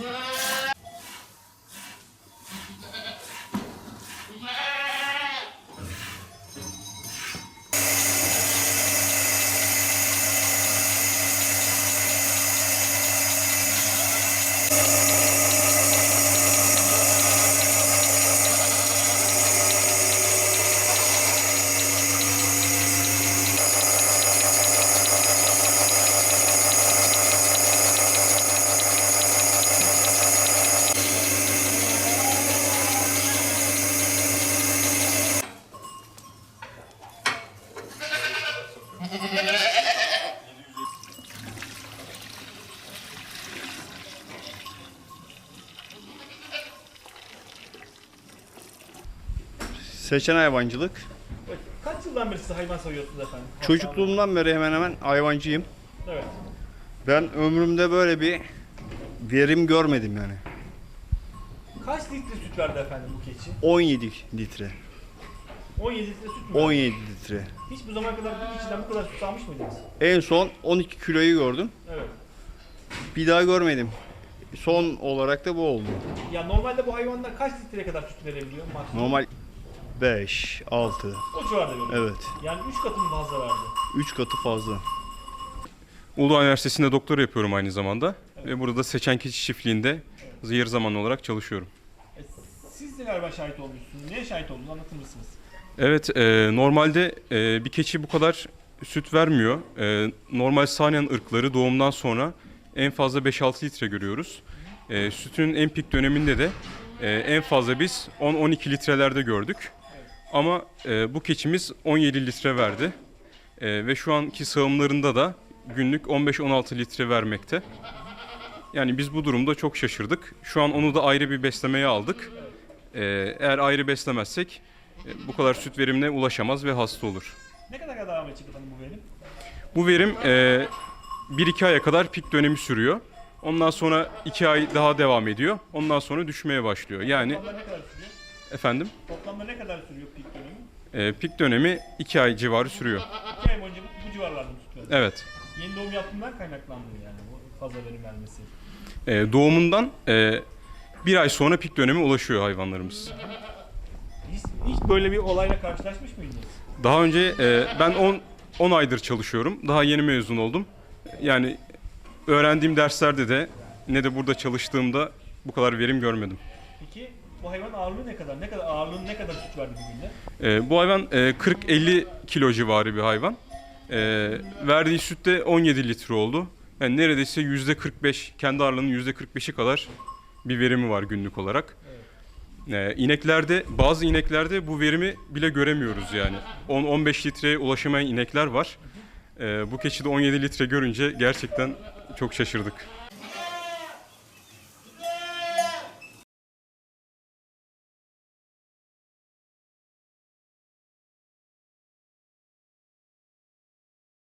Wow. Seçen hayvancılık. Kaç yıldan beri siz hayvan seviyorsunuz efendim? Çocukluğumdan beri hemen hemen hayvancıyım. Evet. Ben ömrümde böyle bir verim görmedim yani. Kaç litre süt verdi efendim bu keçi? 17 litre. 17 litre süt mü? verdi? 17 litre. Hiç bu zamana kadar bir keçiden bu kadar süt almış mıydınız? En son 12 kiloyu gördüm. Evet. Bir daha görmedim. Son olarak da bu oldu. Ya normalde bu hayvanlar kaç litreye kadar süt verebiliyor maksimum? Normal 5, 6. O civarda veriyor. Evet. Yani 3 katı mı fazla verdi? 3 katı fazla. Uludağ Üniversitesi'nde doktora yapıyorum aynı zamanda. Ve burada Seçen Keçi Çiftliği'nde yarı zamanlı olarak çalışıyorum. E, siz de galiba şahit olmuşsunuz. Neye şahit oldunuz anlatır mısınız? Evet, e, normalde e, bir keçi bu kadar süt vermiyor. E, normal sahnen ırkları doğumdan sonra en fazla 5-6 litre görüyoruz. E, sütün en pik döneminde de e, en fazla biz 10-12 litrelerde gördük. Ama e, bu keçimiz 17 litre verdi. E, ve şu anki sağımlarında da günlük 15-16 litre vermekte. Yani biz bu durumda çok şaşırdık. Şu an onu da ayrı bir beslemeye aldık. E, eğer ayrı beslemezsek bu kadar süt verimine ulaşamaz ve hasta olur. Ne kadar devam edecek efendim bu verim? Bu verim e, 1-2 aya kadar pik dönemi sürüyor. Ondan sonra 2 ay daha devam ediyor. Ondan sonra düşmeye başlıyor. Yani Toplamda ne kadar sürüyor? efendim Toplamda ne kadar sürüyor pik dönemi? e, pik dönemi 2 ay civarı sürüyor. 2 ay boyunca bu, bu civarlarda mı verdi? Evet. Yeni doğum yaptığından kaynaklandı yani bu fazla verim vermesi. E, doğumundan e, bir ay sonra pik dönemi ulaşıyor hayvanlarımız. Hiç, böyle bir olayla karşılaşmış mıydınız? Daha önce e, ben 10 10 aydır çalışıyorum. Daha yeni mezun oldum. Yani öğrendiğim derslerde de ne de burada çalıştığımda bu kadar verim görmedim. Peki bu hayvan ağırlığı ne kadar? Ne kadar ağırlığın ne kadar süt verdi bir günde? E, bu hayvan e, 40-50 kilo civarı bir hayvan. E, verdiği süt de 17 litre oldu. Yani neredeyse %45, kendi ağırlığının %45'i kadar bir verimi var günlük olarak. E, ineklerde, bazı ineklerde bu verimi bile göremiyoruz yani. 10-15 litreye ulaşamayan inekler var. E, bu keçide 17 litre görünce gerçekten çok şaşırdık.